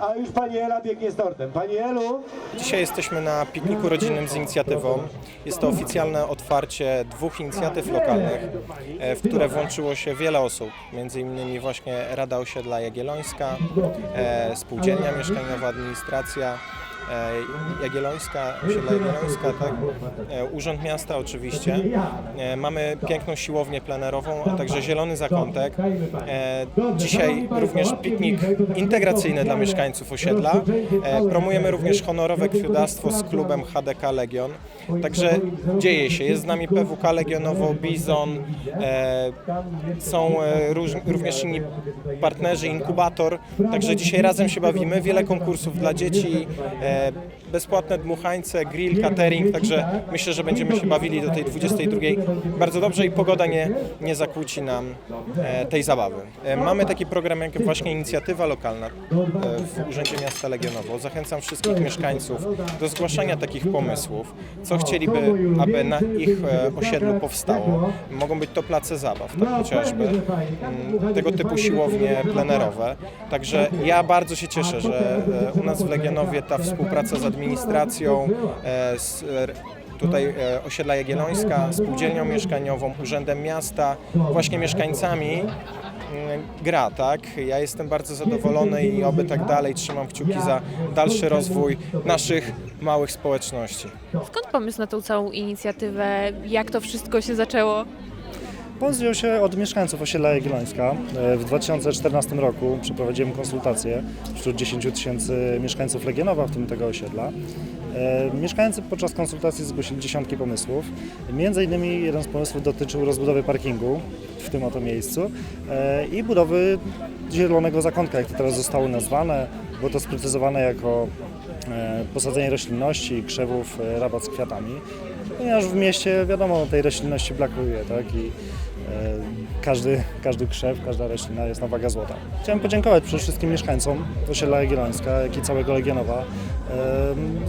a już pani Ela biegnie z tortem. Pani Elu, Dzisiaj jesteśmy na pikniku rodzinnym z inicjatywą. Jest to oficjalne otwarcie dwóch inicjatyw lokalnych, e, w które włączyło się wiele osób, między innymi właśnie Rada Osiedla Jagiellońska, e, Spółdzielnia Mieszkaniowa, Administracja Jagiellońska, Osiedla Jagiellońska, tak? E, Urząd Miasta oczywiście. E, Mamy piękną siłownię plenerową, a także zielony zakątek. E, Dzisiaj również piknik integracyjny dla mieszkańców osiedla. E, Promujemy również honorowe krwiodawstwo z klubem HDK Legion. Także dzieje się. Jest z nami PWK Legionowo, Bizon, e, są e, również inni partnerzy, inkubator. Także dzisiaj razem się bawimy. Wiele konkursów dla dzieci, e, bezpłatne dmuchańce, grill, catering. Także myślę, że będziemy się bawili do tej 22 bardzo dobrze i pogoda nie, nie zakłóci nam tej zabawy. Mamy taki program jak właśnie inicjatywa lokalna w Urzędzie Miasta Legionowo. Zachęcam wszystkich mieszkańców do zgłaszania takich pomysłów, co chcieliby, aby na ich e, osiedlu powstało. Mogą być to place zabaw, tak chociażby, mm, tego typu siłownie plenerowe. Także ja bardzo się cieszę, że e, u nas w Legionowie ta współpraca z administracją, e, z tutaj osiedla Jagiellońska, spółdzielnią mieszkaniową, urzędem miasta, właśnie mieszkańcami gra, tak? Ja jestem bardzo zadowolony i oby tak dalej. Trzymam kciuki za dalszy rozwój naszych małych społeczności. Skąd pomysł na tą całą inicjatywę? Jak to wszystko się zaczęło? Wziął się od mieszkańców osiedla Jagiellońska. E, W 2014 roku przeprowadziłem konsultacje wśród 10 tysięcy mieszkańców Legionowa, w tym tego osiedla. E, Mieszkańcy podczas konsultacji zgłosili dziesiątki pomysłów. Między innymi jeden z pomysłów dotyczył rozbudowy parkingu w tym oto miejscu e, i budowy zielonego zakątka, jak to teraz zostało nazwane. Było to sprecyzowane jako posadzenie roślinności, krzewów, rabat z kwiatami. Ponieważ w mieście wiadomo tej roślinności brakuje, tak? I każdy, każdy krzew, każda roślina jest na wagę złota. Chciałem podziękować przede wszystkim mieszkańcom osiedla Jagiellońska, jak i całego Legionowa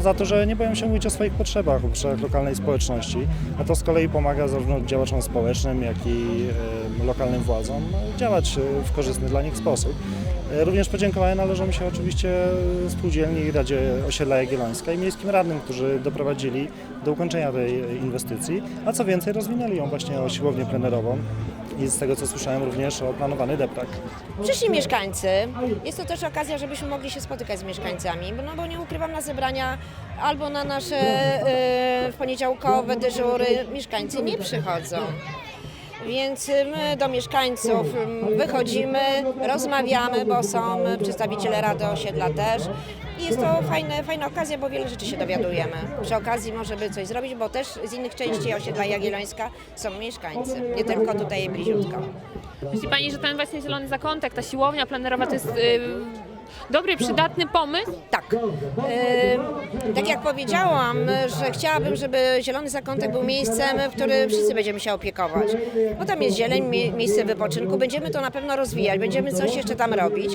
za to, że nie boją się mówić o swoich potrzebach, o potrzebach lokalnej społeczności, a to z kolei pomaga zarówno działaczom społecznym, jak i lokalnym władzom działać w korzystny dla nich sposób. E, Również podziękowania należą się oczywiście spółdzielni Radzie Osiedla Jagiellońska i miejskim radnym, którzy doprowadzili do ukończenia tej inwestycji, a co więcej rozwinęli ją właśnie o siłownię plenerową i z tego co słyszałem również o planowany deptak. Przyszli mieszkańcy. Jest to też okazja, żebyśmy mogli się spotykać z mieszkańcami, no bo nie ukrywam na zebrania albo na nasze e, poniedziałkowe dyżury mieszkańcy nie przychodzą. Więc y, my do mieszkańców wychodzimy, rozmawiamy, bo są przedstawiciele Rady Osiedla też. I jest to fajne, fajna okazja, bo wiele rzeczy się dowiadujemy. Przy okazji możemy coś zrobić, bo też z innych części osiedla Jagiellońska są mieszkańcy, nie tylko tutaj bliziutko. Myśli Pani, że ten właśnie zielony zakątek, ta siłownia plenerowa to jest y, dobry, przydatny pomysł? Tak. E, tak jak powiedziałam, że chciałabym, żeby Zielony Zakątek był miejscem, w którym wszyscy będziemy się opiekować. Bo tam jest zieleń, mie- miejsce wypoczynku, będziemy to na pewno rozwijać, będziemy coś jeszcze tam robić,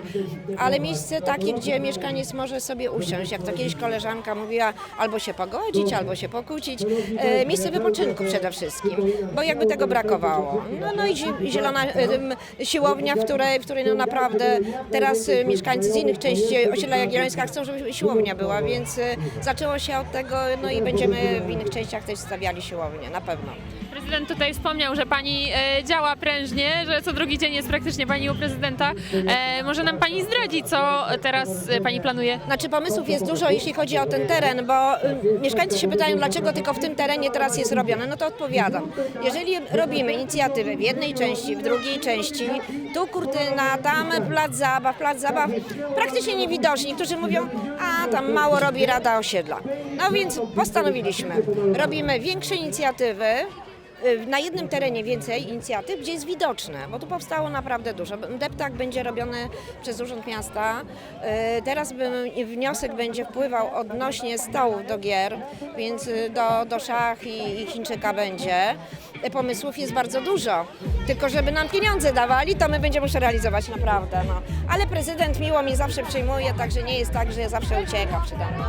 ale miejsce takie, gdzie mieszkaniec może sobie usiąść, jak to kiedyś koleżanka mówiła, albo się pogodzić, albo się pokłócić. E, miejsce wypoczynku przede wszystkim, bo jakby tego brakowało. No, no i zi- zielona e, siłownia, w której, w której no naprawdę teraz e, mieszkańcy z innych części osiedla Jagiellońska chcą, żeby siłownia była, więc e, zaczęło się od tego, no i będziemy w innych częściach też stawiali siłownię, na pewno. Prezydent tutaj wspomniał, że Pani e, działa prężnie, że co drugi dzień jest praktycznie Pani u prezydenta. E, może nam Pani zdradzi, co teraz e, Pani planuje? Znaczy pomysłów jest dużo, jeśli chodzi o ten teren, bo y, mieszkańcy się pytają, dlaczego tylko w tym terenie teraz jest robione. No to odpowiadam. Jeżeli robimy inicjatywę w jednej części, w drugiej części, tu kurtyna, tam plac zabaw, plac zabaw, praktycznie niewidoczni. Niektórzy mówią, a tam mało robi Rada Osiedla. No więc postanowiliśmy, robimy większe inicjatywy, na jednym terenie więcej inicjatyw, gdzie jest widoczne, bo tu powstało naprawdę dużo. Deptak będzie robiony przez Urząd Miasta. Y, Teraz wniosek będzie wpływał odnośnie stołów do gier, więc y, do, do szach i, i Chińczyka będzie. Y, Pomysłów jest bardzo dużo, tylko żeby nam pieniądze dawali, to my będziemy już realizować naprawdę. No. Ale prezydent miło mnie zawsze przyjmuje, także nie jest tak, że zawsze ucieka przede mną.